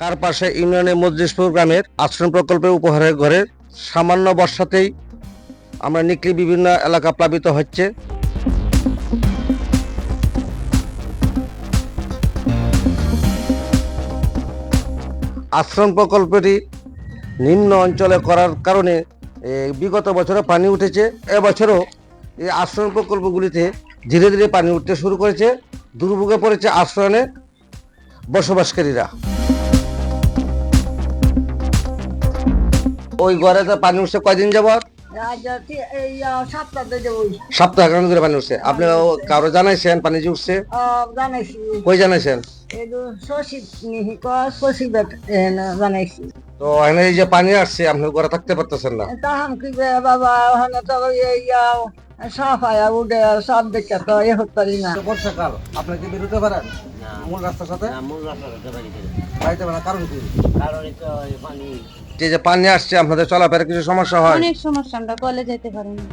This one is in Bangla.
তার পাশে ইউনিয়নের মজলিশপুর গ্রামের আশ্রম প্রকল্পের উপহারের ঘরের সামান্য বর্ষাতেই আমরা নিকলি বিভিন্ন এলাকা প্লাবিত হচ্ছে। আশ্রম প্রকল্পটি নিম্ন অঞ্চলে করার কারণে বিগত বছরে পানি উঠেছে। এবছরও এই আশ্রম প্রকল্পগুলিতে ধীরে ধীরে পানি উঠতে শুরু করেছে। দুর্ভোগে পড়েছে আশ্রয়নে বসবাসকারীরা। ওই ঘরেতে পানি উঠছে কয়দিন যাবত সপ্তাহে খান ধরে পানি উঠছে। আপনি ও- কারও জানাইছেন পানি যে উঠছে? কই জানাইছেন? তো এখানে এই যে পানি আসছে আপনি ঘরে থাকতে পারতেছেন না। তাহাম কি বাবা ওখানে তো এই সাফ আয়া উঠে সব দেখে তো এ হতে পারি না। বর্ষাকাল আপনি কি বেরোতে পারেন? মূল রাস্তার সাথে? মূল রাস্তাটা বাড়ি থেকে বাড়িতে পারেন কারণ কি? কারণ এই পানি যে পানি আসছে, আপনাদের চলাফেরা কিছু সমস্যা হয়? অনেক সমস্যা, আমরা কলে যেতে পারি না।